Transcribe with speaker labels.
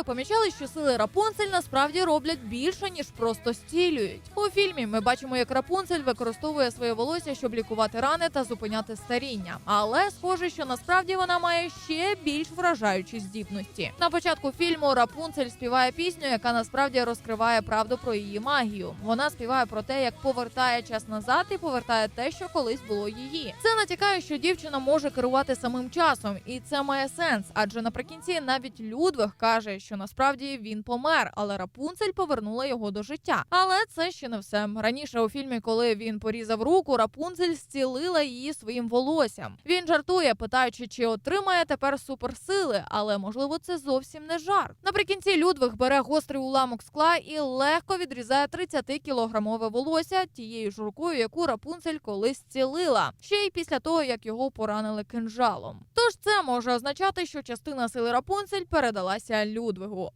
Speaker 1: ви помічали, що сили Рапунцель насправді роблять більше ніж просто стілюють. У фільмі ми бачимо, як Рапунцель використовує своє волосся, щоб лікувати рани та зупиняти старіння. Але схоже, що насправді вона має ще більш вражаючі здібності. На початку фільму Рапунцель співає пісню, яка насправді розкриває правду про її магію. Вона співає про те, як повертає час назад і повертає те, що колись було її. Це натякає, що дівчина може керувати самим часом, і це має сенс. Адже наприкінці навіть Людвиг каже, що насправді він помер, але Рапунцель повернула його до життя. Але це ще не все. Раніше у фільмі, коли він порізав руку, Рапунцель зцілила її своїм волоссям. Він жартує, питаючи, чи отримає тепер суперсили, але можливо це зовсім не жарт. Наприкінці Людвиг бере гострий уламок скла і легко відрізає 30-кілограмове волосся тією ж рукою, яку Рапунцель колись зцілила, ще й після того, як його поранили кинжалом. Тож це може означати, що частина сили Рапунцель передалася Людвигу. ضد وهو